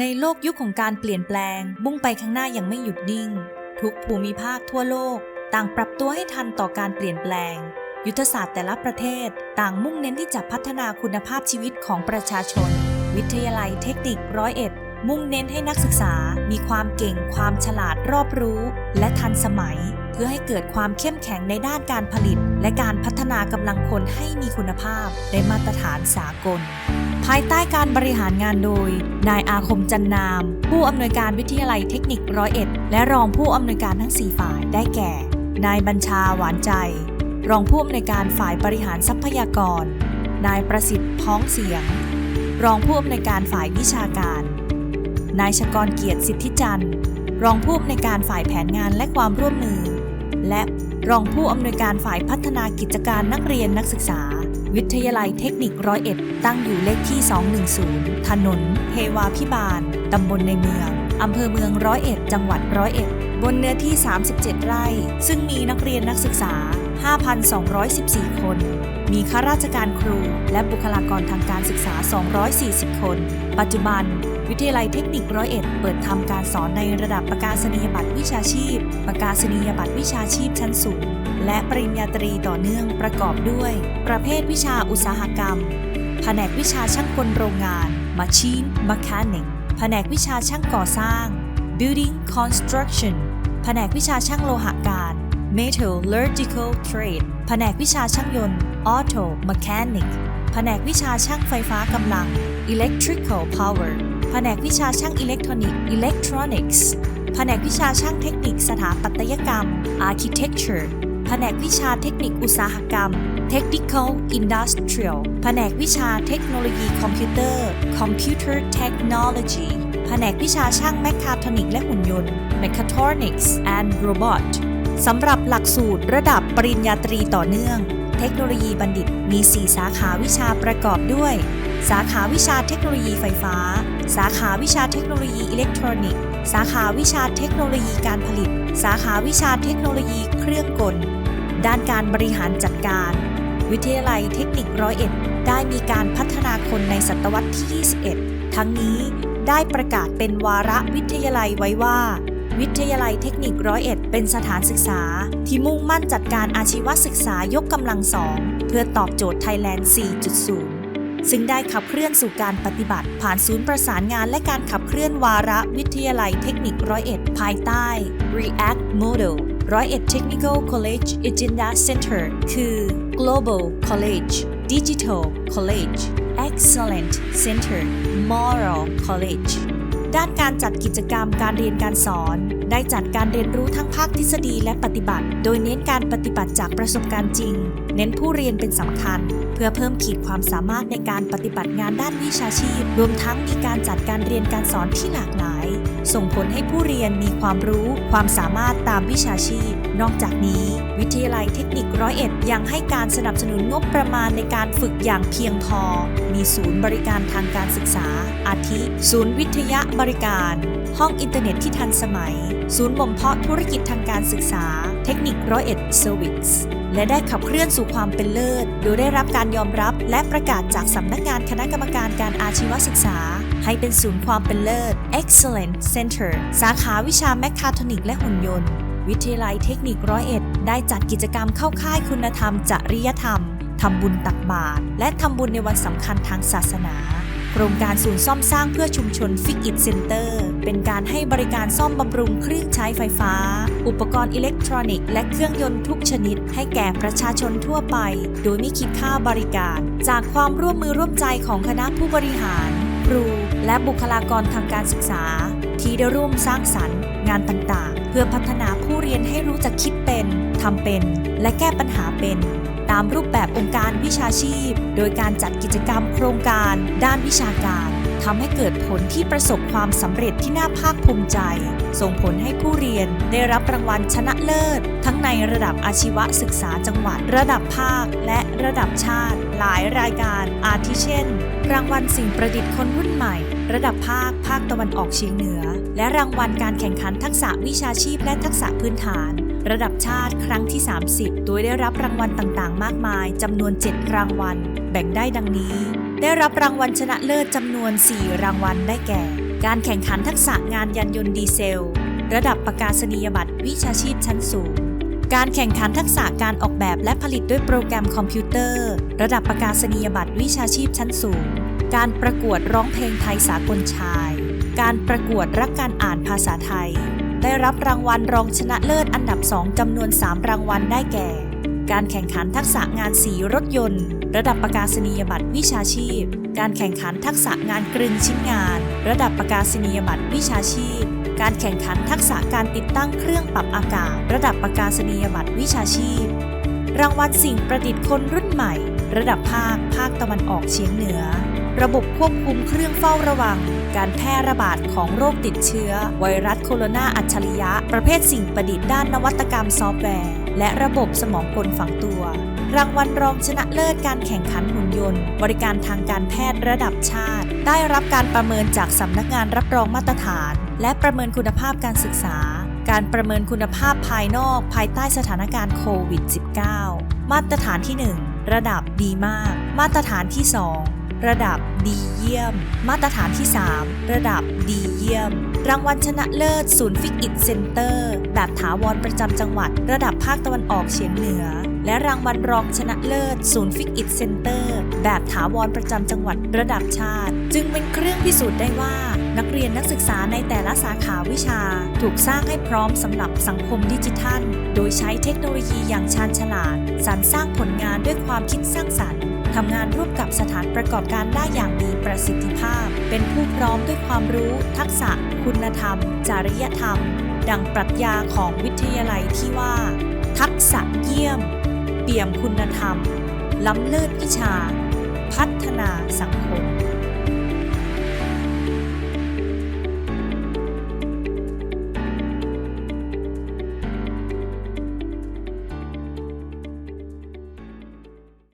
ในโลกยุคของการเปลี่ยนแปลง บุ้งไปข้างหน้าอย่างไม่หยุดนิ่ง ทุกภูมิภาคทั่วโลก ต่างปรับตัวให้ทันต่อการเปลี่ยนแปลง ยุทธศาสตร์แต่ละประเทศ ต่างมุ่งเน้นที่จะพัฒนาคุณภาพชีวิตของประชาชน วิทยาลัยเทคนิคร้อยเอ็ด มุ่งเน้นให้นักศึกษามีความเก่งความฉลาดรอบรู้ และทันสมัย เพื่อให้เกิดความเข้มแข็งในด้านการผลิต และการพัฒนากำลังคนให้มีคุณภาพได้มาตรฐานสากล ภายใต้การบริหารงานโดย นายอาคมจันนาม ผู้อำนวยการวิทยาลัยเทคนิคร้อยเอ็ดและรองผู้อำนวยการทั้ง 4 ฝ่ายได้แก่ นายบัญชาหวานใจ รองผู้อำนวยการฝ่ายบริหารทรัพยากร นายประสิทธิ์พ้องเสียง รองผู้อำนวยการฝ่ายวิชาการ นายชกรเกียรติสิทธิจันทร์ รองผู้อำนวยการฝ่ายแผนงานและความร่วมมือ และรองผู้อำนวยการฝ่ายพัฒนากิจการนักเรียนนักศึกษา วิทยาลัยเทคนิคร้อยเอ็ดตั้งอยู่เลขที่ 210 ถนนเทวาพิบาล ตำบลในเมือง อำเภอเมืองร้อยเอ็ด จังหวัดร้อยเอ็ด บนเนื้อที่ 37 ไร่ ซึ่งมีนักเรียนนักศึกษา 5,214 คน มีข้าราชการครู และบุคลากรทางการศึกษา 240 คน ปัจจุบัน วิทยาลัยเทคนิคร้อยเอ็ดเปิดทำการสอนในระดับประกาศนียบัตรวิชาชีพ ประกาศนียบัตรวิชาชีพชั้นสูง และปริญญาตรีต่อเนื่องประกอบด้วย ประเภทวิชาอุตสาหกรรม แผนกวิชาช่างกลโรงงาน Machine Mechanic แผนกวิชาช่างก่อสร้าง Building Construction แนกวิชาช่างโลหะการ Metallurgical Trade แผนกวิชาช่างยนต์ Auto Mechanic แผนกวิชาช่างไฟฟ้ากำลัง Electrical Power แผนกวิชาช่างอิเล็กทรอนิกส์ Electronics แผนกวิชาช่างเทคนิคสถาปัตยกรรม Architecture แผนกวิชาเทคนิคอุตสาหกรรม Technical Industrial แผนกวิชาเทคโนโลยีคอมพิวเตอร์ Computer Technology ผนกวิชาช่างแมคคาทรอนิกและหุ่นยนต์ Mechatronics and Robot สำหรับหลักสูตรระดับปริญญาตรีต่อเนื่อง เทคโนโลยีบัณฑิตมี 4 สาขาวิชาประกอบด้วย สาขาวิชาเทคโนโลยีไฟฟ้า สาขาวิชาเทคโนโลยีอิเล็กทรอนิกส์ สาขาวิชาเทคโนโลยีการผลิต สาขาวิชาเทคโนโลยีเครื่องกล ด้านการบริหารจัดการ วิทยาลัยเทคนิคร้อยเอ็ดได้มีการพัฒนาคนในศตวรรษที่ 21 ทั้งนี้ ได้ประกาศเป็นวาระวิทยาลัยไว้ว่า วิทยาลัยเทคนิคร้อยเอ็ดเป็นสถานศึกษา ที่มุ่งมั่นจัดการอาชีวศึกษายกกำลังสอง เพื่อตอบโจทย์ไทยแลนด์ 4.0 ซึ่งได้ขับเคลื่อนสู่การปฏิบัติ ผ่านศูนย์ประสานงานและการขับเคลื่อนวาระวิทยาลัยเทคนิคร้อยเอ็ดภายใต้ React Model ร้อยเอ็ด Technical College Agenda Center คือ Global College Digital College Excellent Center Moral College ด้านการจัดกิจกรรมการเรียนการสอน ได้จัดการเรียนรู้ทั้งภาคทฤษฎีและปฏิบัติ โดยเน้นการปฏิบัติจากประสบการณ์จริง เน้นผู้เรียนเป็นสำคัญ เพื่อเพิ่มขีดความสามารถในการปฏิบัติงานด้านวิชาชีพ รวมทั้งมีการจัดการเรียนการสอนที่หลากหลาย ส่งผลให้ผู้เรียนมีความรู้ ความสามารถตามวิชาชีพ นอกจากนี้ วิทยาลัยเทคนิคร้อยเอ็ดยังให้การสนับสนุนงบประมาณในการฝึกอย่างเพียงพอ มีศูนย์บริการทางการศึกษา อาทิ ศูนย์วิทยาบริการ ห้องอินเทอร์เน็ตที่ทันสมัย ศูนย์บ่มเพาะธุรกิจทางการศึกษา เทคนิคร้อยเอ็ดเซอร์วิสและได้ขับเคลื่อนสู่ความเป็นเลิศ โดยได้รับการยอมรับและประกาศจากสำนักงานคณะกรรมการการอาชีวศึกษา ให้เป็นศูนย์ความเป็นเลิศ Excellent Center สาขาวิชาแมคคาทรอนิกและหุ่นยนต์ วิทยาลัยเทคนิคร้อยเอ็ดได้จัดกิจกรรมเข้าค่ายคุณธรรม จริยธรรมทำบุญตักบาตรและทำบุญในวันสำคัญทางศาสนา โครงการศูนย์ซ่อมสร้างเพื่อชุมชนฟิกอิ t เซ็นเตอร์เป็นการให้บริการซ่อมบำรุงเครื่องใช้ไฟฟ้า อุปกรณ์อิเล็กทรอนิกส์และเครื่องยนต์ทุกชนิด ให้แก่ประชาชนทั่วไป โดยไม่คิดค่าบริการ จากความร่วมมือร่วมใจของคณะผู้บริหาร ครู และบุคลากรทางการศึกษา ที่ได้ร่วมสร้างสรรค์ งานต่างๆ เพื่อพัฒนาผู้เรียนให้รู้จักคิดเป็นทำเป็น และแก้ปัญหาเป็น ตามรูปแบบองค์การวิชาชีพ โดยการจัดกิจกรรมโครงการ ด้านวิชาการทำให้เกิดผลที่ประสบความสำเร็จที่น่าภาคภูมิใจ ส่งผลให้ผู้เรียนได้รับรางวัลชนะเลิศ ทั้งในระดับอาชีวศึกษาจังหวัด ระดับภาค และระดับชาติ หลายรายการ อาทิเช่น รางวัลสิ่งประดิษฐ์คนรุ่นใหม่ ระดับภาค ภาคตะวันออกเฉียงเหนือ และรางวัลการแข่งขันทักษะวิชาชีพและทักษะพื้นฐาน ระดับชาติครั้งที่ 30 โดยได้รับรางวัลต่างๆ มากมายจำนวน 7 รางวัล แบ่งได้ดังนี้ ได้รับรางวัลชนะเลิศจำนวน 4 รางวัลได้แก่ การแข่งขันทักษะงานยานยนต์ดีเซล ระดับประกาศนียบัตรวิชาชีพชั้นสูง การแข่งขันทักษะการออกแบบและผลิตด้วยโปรแกรมคอมพิวเตอร์ ระดับประกาศนียบัตรวิชาชีพชั้นสูง การประกวดร้องเพลงไทยสากลชาย การประกวดรักการอ่านภาษาไทย ได้รับรางวัลรองชนะเลิศอันดับ 2จำนวน 3 รางวัลได้แก่ การแข่งขันทักษะงานสีรถยนต์ ระดับประกาศนียบัตรวิชาชีพ การแข่งขันทักษะงานกลึงชิ้นงาน ระดับประกาศนียบัตรวิชาชีพ การแข่งขันทักษะการติดตั้งเครื่องปรับอากาศ ระดับประกาศนียบัตรวิชาชีพ รางวัลสิ่งประดิษฐ์คนรุ่นใหม่ ระดับภาคภาคตะวันออกเฉียงเหนือ ระบบควบคุมเครื่องเฝ้าระวัง การแพร่ระบาดของโรคติดเชื้อ ไวรัสโคโรนาอัจฉริยะ ประเภทสิ่งประดิษฐ์ด้านนวัตกรรมซอฟต์แวร์ และระบบสมองกลฝังตัว รางวัลรองชนะเลิศการแข่งขันหุ่นยนต์ บริการทางการแพทย์ระดับชาติ ได้รับการประเมินจากสำนักงานรับรองมาตรฐาน และประเมินคุณภาพการศึกษา การประเมินคุณภาพภายนอกภายใต้สถานการณ์โควิด -19 มาตรฐานที่ 1 ระดับดีมาก มาตรฐานที่ 2 ระดับดีเยี่ยม มาตรฐานที่ 3 ระดับดีเยี่ยม รางวัลชนะเลิศศูนย์ฟิกอิ t เซ็นเตอร์แบบถาวรประจำจังหวัด ระดับภาคตะวันออกเฉียงเหนือ และรางวัลรองชนะเลิศศูนย์ฟิกอิ t เซ็นเตอร์แบบถาวรประจำจังหวัดระดับชาติ จึงเป็นเครื่องพิสูจน์ได้ว่า นักเรียนนักศึกษาในแต่ละสาขาวิชา ถูกสร้างให้พร้อมสำหรับสังคมดิจิทัล โดยใช้เทคโนโลยีอย่างชาญฉลาดสรรสร้างผลงานด้วยความคิดสร้างสรรค์ ทำงานร่วมกับสถานประกอบการได้อย่างมีประสิทธิภาพ เป็นผู้พร้อมด้วยความรู้ ทักษะ คุณธรรม จริยธรรม ดังปรัชญาของวิทยาลัยที่ว่า ทักษะเยี่ยม เปี่ยมคุณธรรม ล้ำเลิศวิชา พัฒนาสังคม